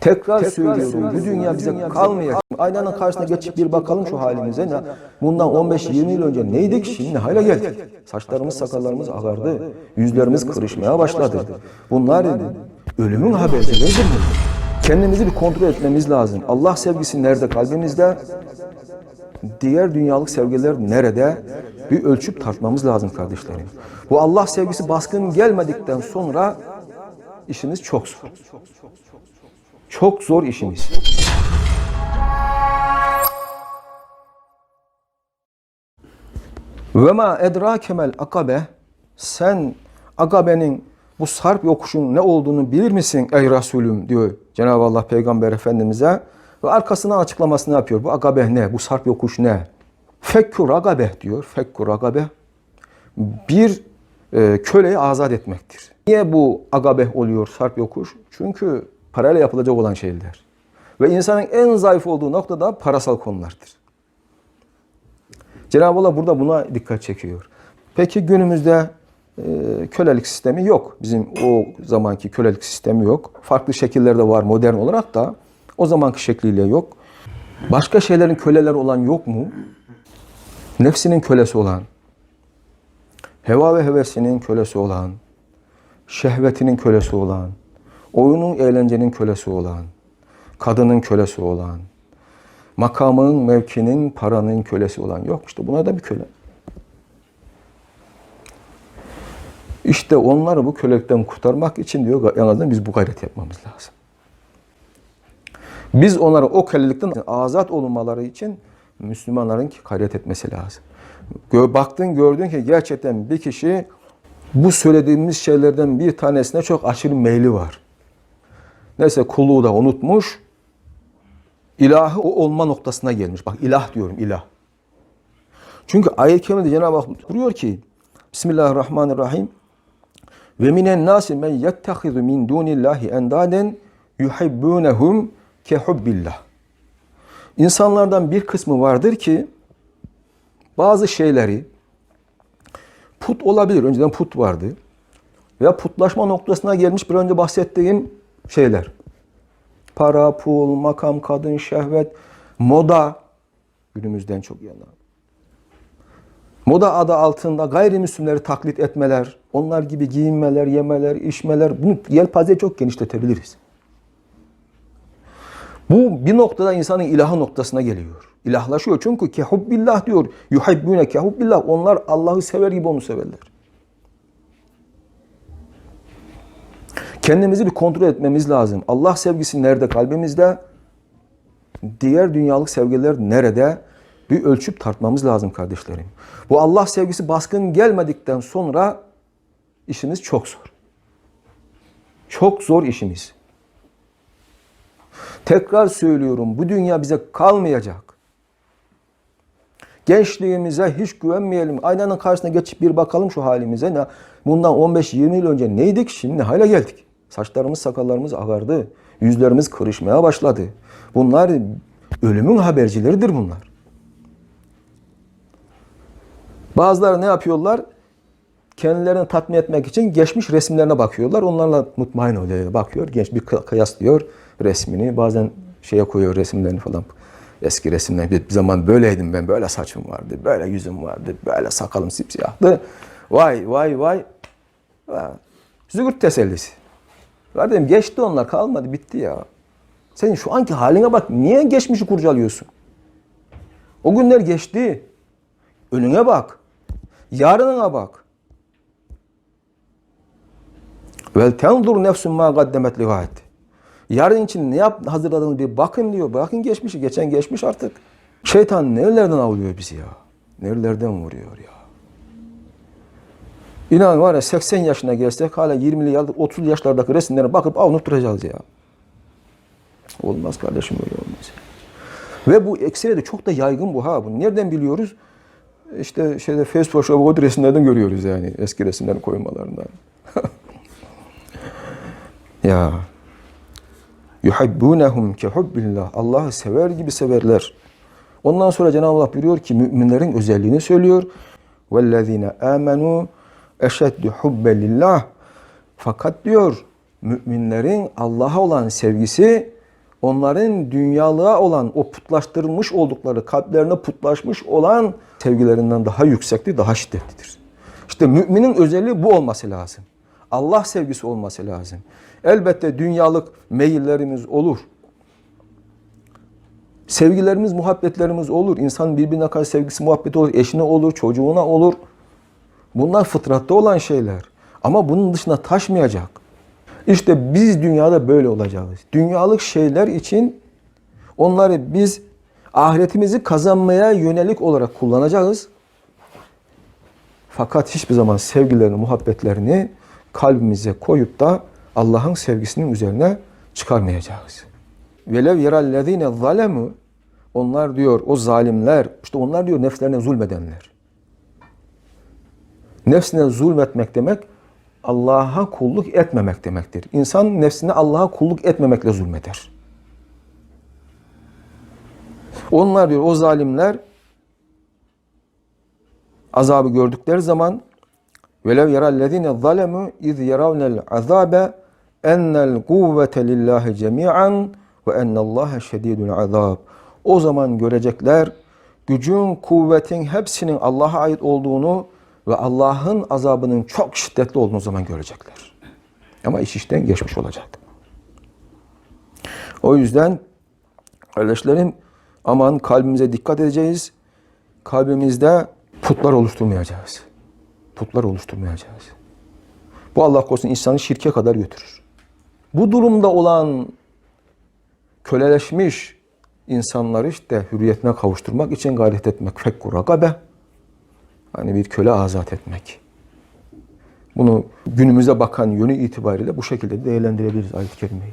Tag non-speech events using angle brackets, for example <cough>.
Tekrar, söylüyorum bu dünya bize kalmayacak. Aynanın karşısına geçip bir bakalım şu halimize. Ne? Bundan 15-20 yıl önce neydik şimdi hale geldik. Saçlarımız sakallarımız ağardı. Yüzlerimiz kırışmaya başladı. Bunlar ölümün habercileridir bunlar. Kendimizi bir kontrol etmemiz lazım. Allah sevgisi nerede kalbimizde? Diğer dünyalık sevgiler nerede? Bir ölçüp tartmamız lazım kardeşlerim. Bu Allah sevgisi baskın gelmedikten sonra işimiz çok zor. Çok zor işimiz. Ve ma edrakemel akabe sen akabenin bu sarp yokuşun ne olduğunu bilir misin ey Resulüm diyor Cenab-ı Allah Peygamber Efendimiz'e ve arkasından açıklamasını yapıyor. Bu akabe ne? Bu sarp yokuş ne? Fekkur agabe diyor. Fekkur agabe bir e, köleyi azat etmektir. Niye bu agabe oluyor sarp yokuş? Çünkü parayla yapılacak olan şeyler. Ve insanın en zayıf olduğu nokta da parasal konulardır. Cenab-ı Allah burada buna dikkat çekiyor. Peki günümüzde e, kölelik sistemi yok. Bizim o zamanki kölelik sistemi yok. Farklı şekillerde var modern olarak da o zamanki şekliyle yok. Başka şeylerin köleleri olan yok mu? Nefsinin kölesi olan, heva ve hevesinin kölesi olan, şehvetinin kölesi olan, oyunun eğlencenin kölesi olan, kadının kölesi olan, makamın, mevkinin, paranın kölesi olan yok. İşte buna da bir köle. İşte onları bu kölelikten kurtarmak için diyor en azından biz bu gayret yapmamız lazım. Biz onları o kölelikten azat olunmaları için Müslümanların gayret etmesi lazım. Baktın gördün ki gerçekten bir kişi bu söylediğimiz şeylerden bir tanesine çok aşırı meyli var. Neyse kulluğu da unutmuş. İlahı o olma noktasına gelmiş. Bak ilah diyorum ilah. Çünkü ayet-i kerimede Cenab-ı Hak buyuruyor ki Bismillahirrahmanirrahim ve minen nasi men yettehizu min dunillahi endaden yuhibbunehum ke hubbillah. İnsanlardan bir kısmı vardır ki bazı şeyleri put olabilir. Önceden put vardı. Veya putlaşma noktasına gelmiş bir önce bahsettiğim şeyler. Para, pul, makam, kadın, şehvet, moda günümüzden çok yana. Moda adı altında gayrimüslimleri taklit etmeler, onlar gibi giyinmeler, yemeler, içmeler, bunu yelpazeyi çok genişletebiliriz. Bu bir noktada insanın ilahı noktasına geliyor. İlahlaşıyor çünkü kehubbillah diyor. Yuhibbune kehubbillah. Onlar Allah'ı sever gibi onu severler. Kendimizi bir kontrol etmemiz lazım. Allah sevgisi nerede kalbimizde? Diğer dünyalık sevgiler nerede? Bir ölçüp tartmamız lazım kardeşlerim. Bu Allah sevgisi baskın gelmedikten sonra işimiz çok zor. Çok zor işimiz. Tekrar söylüyorum bu dünya bize kalmayacak. Gençliğimize hiç güvenmeyelim. Aynanın karşısına geçip bir bakalım şu halimize. Bundan 15-20 yıl önce neydik şimdi ne hale geldik. Saçlarımız sakallarımız ağardı. Yüzlerimiz kırışmaya başladı. Bunlar ölümün habercileridir bunlar. Bazıları ne yapıyorlar? Kendilerini tatmin etmek için geçmiş resimlerine bakıyorlar. Onlarla mutmain oluyor. Bakıyor, genç bir kıyaslıyor resmini. Bazen şeye koyuyor resimlerini falan. Eski resimler. Bir zaman böyleydim ben. Böyle saçım vardı. Böyle yüzüm vardı. Böyle sakalım sipsiyahtı. Vay vay vay. Zügürt tesellisi. Kardeşim geçti onlar kalmadı bitti ya. Senin şu anki haline bak. Niye geçmişi kurcalıyorsun? O günler geçti. Önüne bak. Yarınına bak. Vel tendur nefsun ma gaddemet ligat. Yarın için ne yap hazırladığını bir bakın diyor. Bakın geçmişi. Geçen geçmiş artık. Şeytan nerelerden avlıyor bizi ya? Nerelerden vuruyor ya? İnan var ya 80 yaşına gelsek hala 20'li yıl 30 yaşlardaki resimlere bakıp avunup duracağız ya. Olmaz kardeşim öyle olmaz. Ve bu ekseri de çok da yaygın bu ha. Bunu nereden biliyoruz? İşte şeyde Facebook Shop resimlerden görüyoruz yani eski resimlerin koymalarından. <laughs> ya yuhibbunehum ke hubbillah. Allah'ı sever gibi severler. Ondan sonra Cenab-ı Allah buyuruyor ki müminlerin özelliğini söylüyor. Vellezine amenu eşeddu hubbe lillah. Fakat diyor müminlerin Allah'a olan sevgisi onların dünyalığa olan o putlaştırılmış oldukları, kalplerine putlaşmış olan sevgilerinden daha yüksektir, daha şiddetlidir. İşte müminin özelliği bu olması lazım. Allah sevgisi olması lazım. Elbette dünyalık meyillerimiz olur. Sevgilerimiz, muhabbetlerimiz olur. İnsan birbirine karşı sevgisi, muhabbeti olur. Eşine olur, çocuğuna olur. Bunlar fıtratta olan şeyler. Ama bunun dışına taşmayacak. İşte biz dünyada böyle olacağız. Dünyalık şeyler için onları biz ahiretimizi kazanmaya yönelik olarak kullanacağız. Fakat hiçbir zaman sevgilerini, muhabbetlerini kalbimize koyup da Allah'ın sevgisinin üzerine çıkarmayacağız. Velev yerellezine zalemu onlar diyor o zalimler işte onlar diyor nefslerine zulmedenler. Nefsine zulmetmek demek Allah'a kulluk etmemek demektir. İnsan nefsine Allah'a kulluk etmemekle zulmeder. Onlar diyor o zalimler azabı gördükleri zaman velev yerellezine zalemu iz yeravnel azabe ennel kuvvete lillahi cemi'an ve ennallâhe şedîdül azab. O zaman görecekler gücün, kuvvetin hepsinin Allah'a ait olduğunu ve Allah'ın azabının çok şiddetli olduğunu zaman görecekler. Ama iş işten geçmiş olacak. O yüzden kardeşlerim aman kalbimize dikkat edeceğiz. Kalbimizde putlar oluşturmayacağız. Putlar oluşturmayacağız. Bu Allah korusun insanı şirke kadar götürür. Bu durumda olan köleleşmiş insanları işte hürriyetine kavuşturmak için gayret etmek. Fekku ragabe. Hani bir köle azat etmek. Bunu günümüze bakan yönü itibariyle bu şekilde değerlendirebiliriz ayet-i kerimeyi.